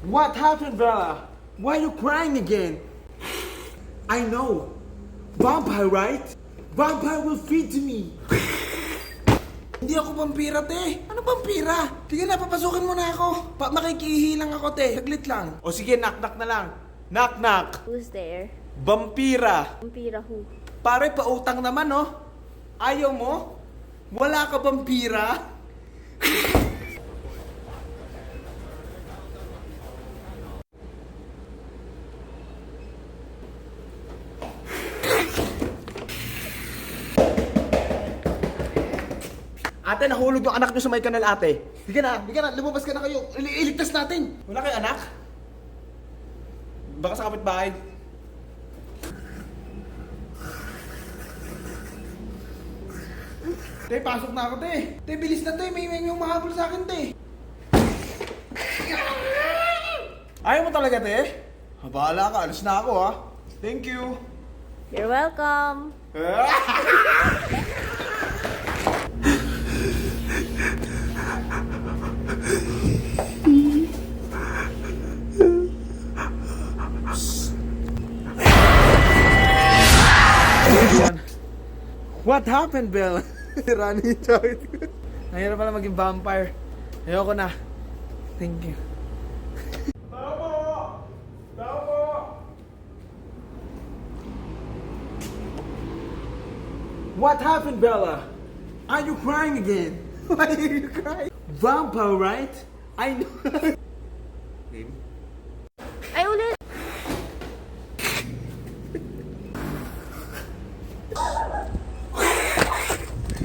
What happened, Bella? Why are you crying again? I know. Vampire, right? Vampire will feed me. Hindi ako vampira, te. Ano vampira? Sige na, papasukin mo na ako. Pa makikihi lang ako, te. Saglit lang. O sige, knock-knock na lang. Knock-knock. Who's there? Vampira. Vampira who? Pare, pautang naman, no? Ayaw mo? Wala ka vampira? Ate, nahulog yung anak niyo sa may kanal, ate. Hindi na, hindi na, lumabas ka na kayo. Ili- iligtas natin. Wala kayong anak? Baka sa kapitbahay. Te, pasok na ako, te. Te, bilis na, te. May may yung mahabol sa akin, te. Ayaw mo talaga, te? Bahala ka. Alis na ako, ha. Thank you. You're welcome. What happened, Bella? Rani, ko. Nahirap pala maging vampire. Ayoko na. Thank you. What happened, Bella? Are you crying again? Why are you crying? Vampire, right? I know. Ay,